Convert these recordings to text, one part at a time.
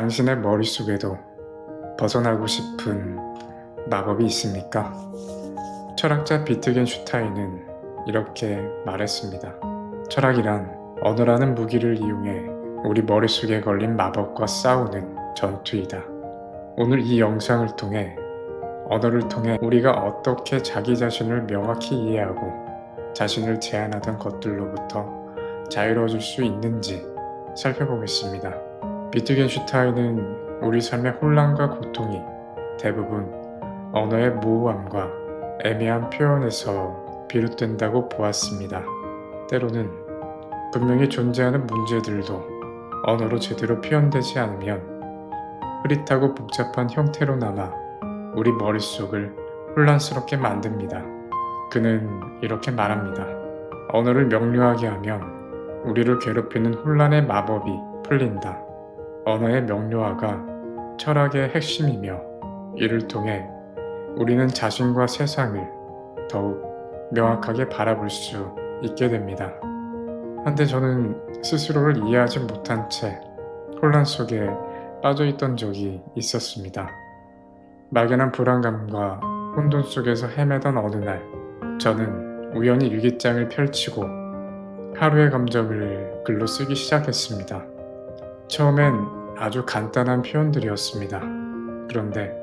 당신의 머릿속에도 벗어나고 싶은 마법이 있습니까? 철학자 비트겐슈타인은 이렇게 말했습니다. 철학이란 언어라는 무기를 이용해 우리 머릿속에 걸린 마법과 싸우는 전투이다. 오늘 이 영상을 통해 언어를 통해 우리가 어떻게 자기 자신을 명확히 이해하고 자신을 제한하던 것들로부터 자유로워질 수 있는지 살펴보겠습니다. 비트겐슈타인은 우리 삶의 혼란과 고통이 대부분 언어의 모호함과 애매한 표현에서 비롯된다고 보았습니다. 때로는 분명히 존재하는 문제들도 언어로 제대로 표현되지 않으면 흐릿하고 복잡한 형태로 남아 우리 머릿속을 혼란스럽게 만듭니다. 그는 이렇게 말합니다. 언어를 명료하게 하면 우리를 괴롭히는 혼란의 마법이 풀린다. 언어의 명료화가 철학의 핵심이며 이를 통해 우리는 자신과 세상을 더욱 명확하게 바라볼 수 있게 됩니다. 한때 저는 스스로를 이해하지 못한 채 혼란 속에 빠져 있던 적이 있었습니다. 막연한 불안감과 혼돈 속에서 헤매던 어느 날, 저는 우연히 일기장을 펼치고 하루의 감정을 글로 쓰기 시작했습니다. 처음엔 아주 간단한 표현들이었습니다. 그런데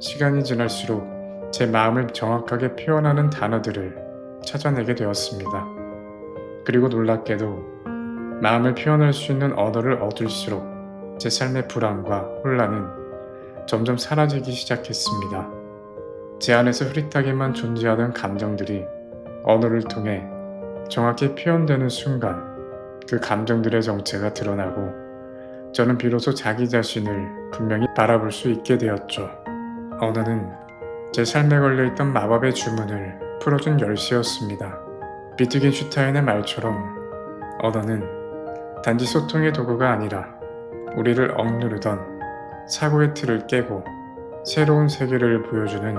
시간이 지날수록 제 마음을 정확하게 표현하는 단어들을 찾아내게 되었습니다. 그리고 놀랍게도 마음을 표현할 수 있는 언어를 얻을수록 제 삶의 불안과 혼란은 점점 사라지기 시작했습니다. 제 안에서 흐릿하게만 존재하던 감정들이 언어를 통해 정확히 표현되는 순간 그 감정들의 정체가 드러나고 저는 비로소 자기 자신을 분명히 바라볼 수 있게 되었죠. 언어는 제 삶에 걸려있던 마법의 주문을 풀어준 열쇠였습니다. 비트겐슈타인의 말처럼 언어는 단지 소통의 도구가 아니라 우리를 억누르던 사고의 틀을 깨고 새로운 세계를 보여주는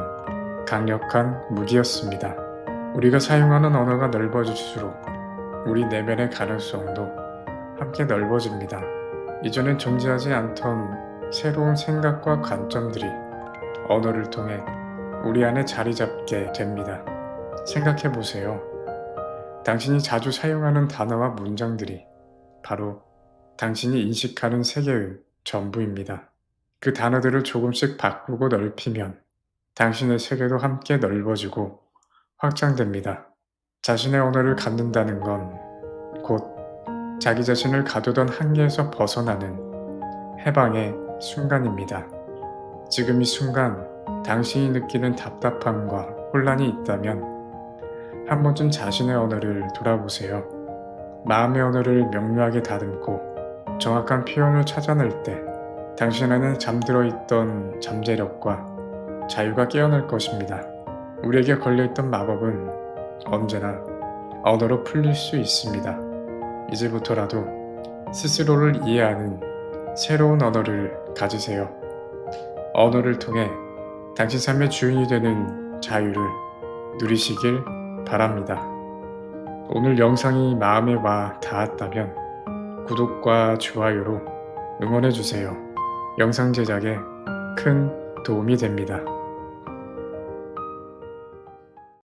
강력한 무기였습니다. 우리가 사용하는 언어가 넓어질수록 우리 내면의 가능성도 함께 넓어집니다. 이전엔 존재하지 않던 새로운 생각과 관점들이 언어를 통해 우리 안에 자리 잡게 됩니다. 생각해 보세요. 당신이 자주 사용하는 단어와 문장들이 바로 당신이 인식하는 세계의 전부입니다. 그 단어들을 조금씩 바꾸고 넓히면 당신의 세계도 함께 넓어지고 확장됩니다. 자신의 언어를 갖는다는 건 곧 자기 자신을 가두던 한계에서 벗어나는 해방의 순간입니다. 지금 이 순간 당신이 느끼는 답답함과 혼란이 있다면 한 번쯤 자신의 언어를 돌아보세요. 마음의 언어를 명료하게 다듬고 정확한 표현을 찾아낼 때 당신 안에 잠들어 있던 잠재력과 자유가 깨어날 것입니다. 우리에게 걸려있던 마법은 언제나 언어로 풀릴 수 있습니다. 이제부터라도 스스로를 이해하는 새로운 언어를 가지세요. 언어를 통해 당신 삶의 주인이 되는 자유를 누리시길 바랍니다. 오늘 영상이 마음에 와 닿았다면 구독과 좋아요로 응원해주세요. 영상 제작에 큰 도움이 됩니다.